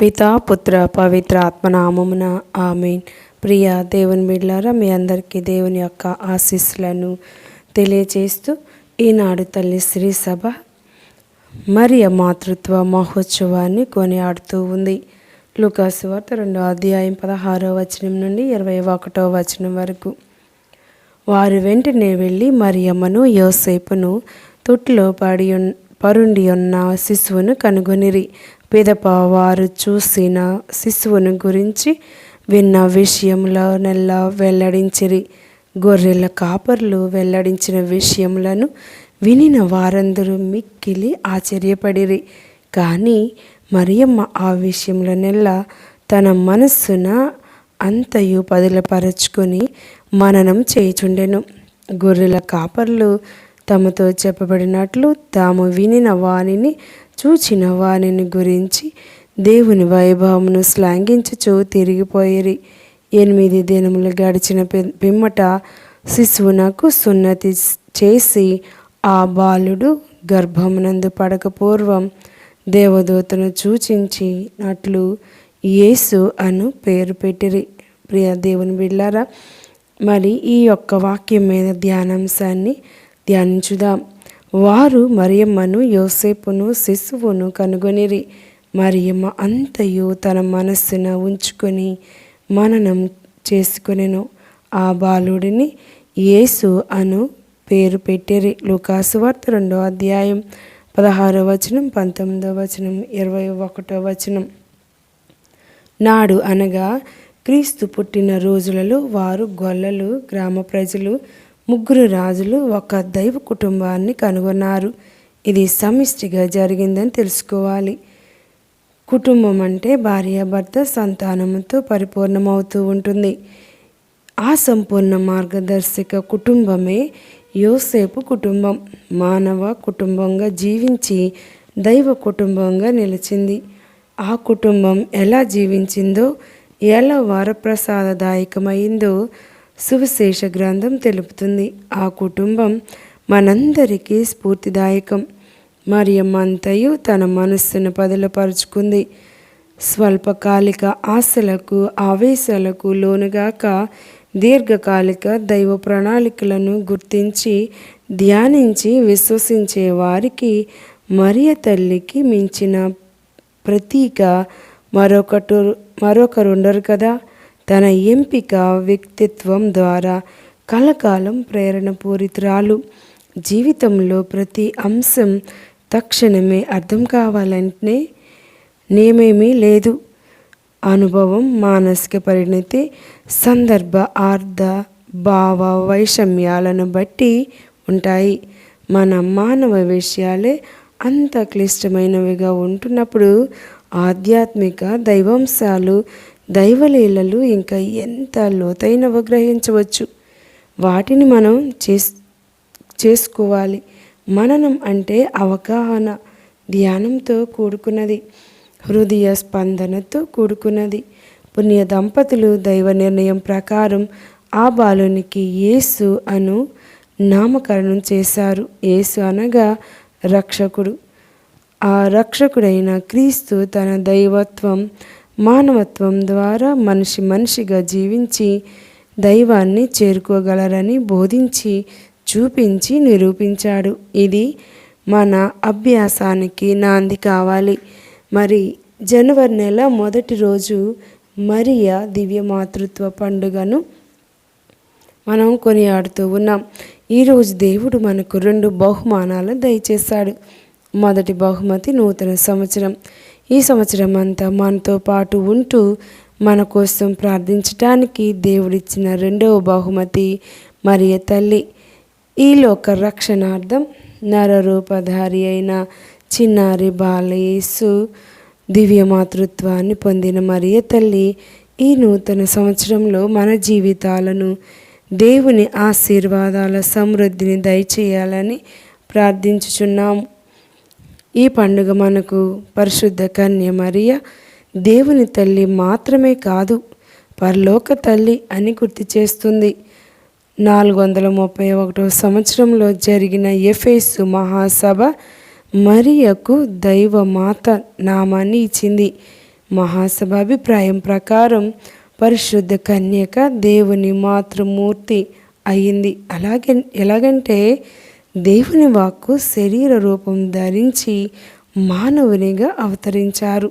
పితా పుత్ర పవిత్ర ఆత్మనామమున ఆమెన్. ప్రియ దేవుని బిడ్లారా మీ అందరికీ దేవుని యొక్క ఆశీస్సులను తెలియచేస్తూ ఈనాడు తల్లి శ్రీ సభ మరియ మాతృత్వ మహోత్సవాన్ని కొనియాడుతూ ఉంది. లుకాసు వార్త రెండో అధ్యాయం పదహారో వచనం నుండి ఇరవై ఒకటో వచనం వరకు. వారు వెంటనే వెళ్ళి మరియమ్మను యోసేపును తొట్టులో పడి ఉన్- పరుండి ఉన్న శిశువును కనుగొనిరి. పిదపవారు చూసిన శిశువును గురించి విన్న విషయంలోనెల్లా వెల్లడించిరి. గొర్రెల కాపర్లు వెల్లడించిన విషయములను వినిన వారందరూ మిక్కిలి ఆశ్చర్యపడిరి. కానీ మరియమ్మ ఆ విషయంలోనెల్లా తన మనస్సున అంతయు పదిలపరచుకొని మననం చేయుచుండెను. గొర్రెల కాపర్లు తమతో చెప్పబడినట్లు తాము వినిన వానిని చూచిన వానిని గురించి దేవుని వైభవమును శ్లాఘించుచు తిరిగిపోయిరి. ఎనిమిది దినములు గడిచిన పిమ్మట శిశువునకు సున్నతి చేసి ఆ బాలుడు గర్భమునందు పడక పూర్వం దేవదూతను సూచించినట్లు యేసు అను పేరు పెట్టిరి. ప్రియ దేవుని బిళ్ళారా మరి ఈ యొక్క వాక్యం మీద ధ్యానాంశాన్ని ధ్యానించుదాం? వారు మరియమ్మను యోసేపును శిశువును కనుగొనిరి. మరియమ్మ అంతయు తన మనస్సున ఉంచుకొని మననం చేసుకొనెను. ఆ బాలుడిని యేసు అను పేరు పెట్టిరి. లూకాసు వార్త రెండో అధ్యాయం పదహారో వచనం పంతొమ్మిదో వచనం ఇరవై ఒకటో వచనం. నాడు అనగా క్రీస్తు పుట్టిన రోజులలో వారు గొల్లలు గ్రామ ప్రజలు ముగ్గురు రాజులు ఒక దైవ కుటుంబాన్ని కనుగొన్నారు. ఇది సమిష్టిగా జరిగిందని తెలుసుకోవాలి. కుటుంబం అంటే భార్యాభర్త సంతానంతో పరిపూర్ణమవుతూ ఉంటుంది. ఆ సంపూర్ణ మార్గదర్శక కుటుంబమే యోసేపు కుటుంబం. మానవ కుటుంబంగా జీవించి దైవ కుటుంబంగా నిలిచింది. ఆ కుటుంబం ఎలా జీవించిందో ఎలా వరప్రసాదదాయకమైందో సువిశేష గ్రంథం తెలుపుతుంది. ఆ కుటుంబం మనందరికీ స్ఫూర్తిదాయకం. మరియమ్మంతయు తన మనస్సును పదిలపరుచుకుంది స్వల్పకాలిక ఆశలకు ఆవేశాలకు లోనుగాక దీర్ఘకాలిక దైవ ప్రణాళికలను గుర్తించి ధ్యానించి విశ్వసించే వారికి మరియ తల్లికి మించిన ప్రతీక మరొకటు మరొకరుండరు కదా. తన ఎంపిక వ్యక్తిత్వం ద్వారా కలకాలం ప్రేరణ పూరితురాలు. జీవితంలో ప్రతి అంశం తక్షణమే అర్థం కావాలంటే నేమేమీ లేదు. అనుభవం మానసిక పరిణతి సందర్భ ఆర్థ భావ వైషమ్యాలను బట్టి ఉంటాయి. మన మానవ విషయాలే అంత క్లిష్టమైనవిగా ఉంటున్నప్పుడు ఆధ్యాత్మిక దైవాంశాలు దైవలీలలు ఇంకా ఎంత లోతైనవో గ్రహించవచ్చు వాటిని మనం చేస్ చేసుకోవాలి. మననం అంటే అవగాహన ధ్యానంతో కూడుకున్నది హృదయ స్పందనతో కూడుకున్నది. పుణ్య దంపతులు దైవ నిర్ణయం ప్రకారం ఆ బాలునికి యేసు అను నామకరణం చేశారు. యేసు అనగా రక్షకుడు. ఆ రక్షకుడైన క్రీస్తు తన దైవత్వం మానవత్వం ద్వారా మనిషి మనిషిగా జీవించి దైవాన్ని చేరుకోగలరని బోధించి చూపించి నిరూపించాడు. ఇది మన అభ్యాసానికి నాంది కావాలి. మరి జనవరి నెల మొదటి రోజు మరియా దివ్య మాతృత్వ పండుగను మనం కొనియాడుతూ ఉన్నాం. ఈరోజు దేవుడు మనకు రెండు బహుమానాలు దయచేశాడు. మొదటి బహుమతి నూతన సంవత్సరం. ఈ సంవత్సరం అంతా మనతో పాటు ఉంటూ మన కోసం ప్రార్థించటానికి దేవుడిచ్చిన రెండవ బహుమతి మరియ తల్లి. ఈ లోక రక్షణార్థం నరరూపధారి అయిన చిన్నారి బాలయేసు దివ్య మాతృత్వాన్ని పొందిన మరియ తల్లి ఈ నూతన సంవత్సరంలో మన జీవితాలను దేవుని ఆశీర్వాదాల సమృద్ధిని దయచేయాలని ప్రార్థించుచున్నాము ఈ పండుగ మనకు పరిశుద్ధ కన్య మరియ దేవుని తల్లి మాత్రమే కాదు పరలోక తల్లి అని గుర్తు చేస్తుంది. నాలుగు వందల ముప్పై ఒకటో సంవత్సరంలో జరిగిన ఎఫేసు మహాసభ మరియకు దైవ మాత నామాన్ని ఇచ్చింది. మహాసభ అభిప్రాయం ప్రకారం పరిశుద్ధ కన్యక దేవుని మాతృమూర్తి అయింది. అలాగే ఎలాగంటే దేవుని వాక్కు శరీర రూపం ధరించి మానవునిగా అవతరించారు.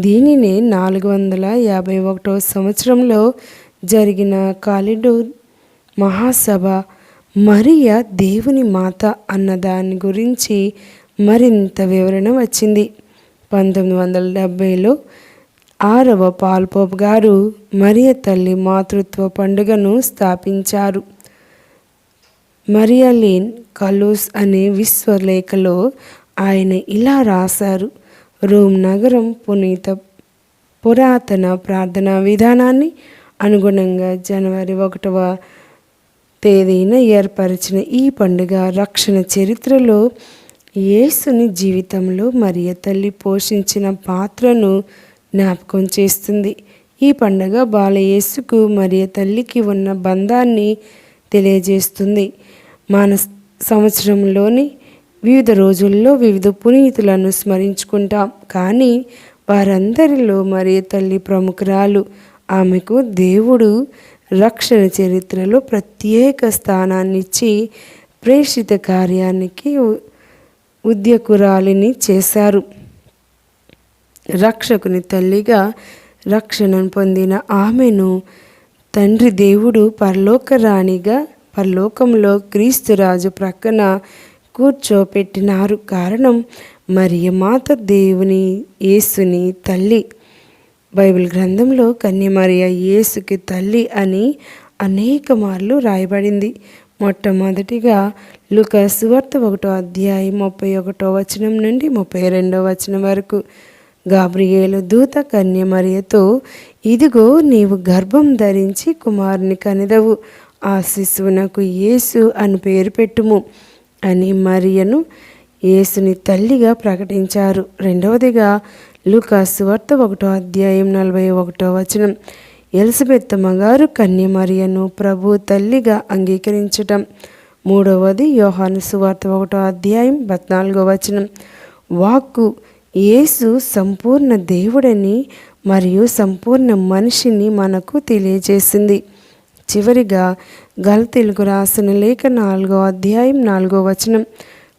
దీనిని నాలుగు వందల యాభై ఒకటో సంవత్సరంలో జరిగిన కాలిడోర్ మహాసభ మరియ దేవుని మాత అన్న దాని గురించి మరింత వివరణ వచ్చింది. పంతొమ్మిది వందల డెబ్భైలో ఆరవ పాల్పోప్ గారు మరియ తల్లి మాతృత్వ పండుగను స్థాపించారు. మరియలీన్ కలూస్ అనే విశ్వలేఖలో ఆయన ఇలా రాశారు. రోమ్ నగరం పునీత పురాతన ప్రార్థనా విధానాన్ని అనుగుణంగా జనవరి ఒకటవ తేదీన ఏర్పరిచిన ఈ పండుగ రక్షణ చరిత్రలో యేసుని జీవితంలో మరియ తల్లి పోషించిన పాత్రను జ్ఞాపకం చేస్తుంది. ఈ పండుగ బాలయేసుకు మరియ తల్లికి ఉన్న బంధాన్ని తెలియజేస్తుంది. మన సంవత్సరంలోని వివిధ రోజుల్లో వివిధ పునీతులను స్మరించుకుంటాం. కానీ వారందరిలో మరి తల్లి ప్రముఖురాలు ఆమెకు దేవుడు రక్షణ చరిత్రలో ప్రత్యేక స్థానాన్నిచ్చి ప్రేషిత కార్యానికి ఉద్యకురాలిని చేశారు. రక్షకుని తల్లిగా రక్షణను పొందిన ఆమెను తండ్రి దేవుడు పరలోక రాణిగా పరలోకంలో క్రీస్తురాజు ప్రక్కన కూర్చోపెట్టినారు. కారణం మరియ మాత దేవుని యేసుని తల్లి. బైబిల్ గ్రంథంలో కన్యమరియ యేసుకి తల్లి అని అనేక మార్లు రాయబడింది. మొట్టమొదటిగా లుక సువార్త ఒకటో అధ్యాయం ముప్పై ఒకటో వచనం నుండి ముప్పై రెండో వచనం వరకు. గాబ్రియేలు దూత కన్యమరియతో ఇదిగో నీవు గర్భం ధరించి కుమారుని కనిదవు. ఆ శిశువునకు యేసు అని పేరు పెట్టుము అని మరియను యేసుని తల్లిగా ప్రకటించారు. రెండవదిగా లూకాసు వార్త ఒకటో అధ్యాయం నలభై ఒకటో వచనం. ఎలిజబెత్తమ్మ గారు కన్యమరియను ప్రభు తల్లిగా అంగీకరించటం. మూడవది యోహాను సువార్త ఒకటో అధ్యాయం పద్నాలుగో వచనం. వాక్కు యేసు సంపూర్ణ దేవుడని మరియు సంపూర్ణ మనిషిని మనకు తెలియజేసింది. చివరిగా గలతీలకు రాసిన లేఖ నాలుగో అధ్యాయం నాలుగో వచనం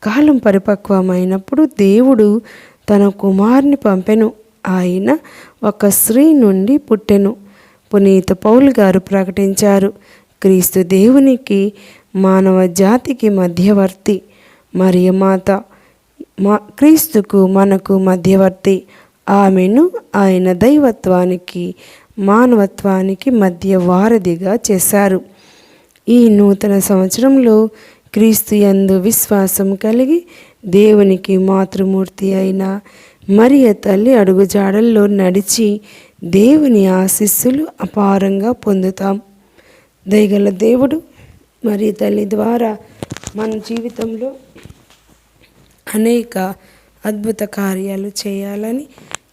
కాలం పరిపక్వమైనప్పుడు దేవుడు తన కుమారుని పంపెను. ఆయన ఒక స్త్రీ నుండి పుట్టెను. పునీత పౌల్ గారు ప్రకటించారు క్రీస్తు దేవునికి మానవ జాతికి మధ్యవర్తి. మరియు మాత మా క్రీస్తుకు మనకు మధ్యవర్తి. ఆమెను ఆయన దైవత్వానికి మానవత్వానికి మధ్య వారధిగా చేశారు. ఈ నూతన సంవత్సరంలో క్రీస్తు యందు విశ్వాసం కలిగి దేవునికి మాతృమూర్తి అయిన మరియ తల్లి అడుగుజాడల్లో నడిచి దేవుని ఆశీస్సులు అపారంగా పొందుతాం. దయగల దేవుడు మరి తల్లి ద్వారా మన జీవితంలో అనేక అద్భుత కార్యాలు చేయాలని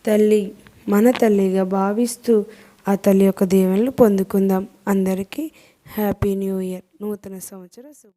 తల్లి మన తల్లిగా భావిస్తూ ఆ తల్లి యొక్క దీవెనలు పొందుకుందాం. అందరికీ హ్యాపీ న్యూ ఇయర్. నూతన సంవత్సర శుభ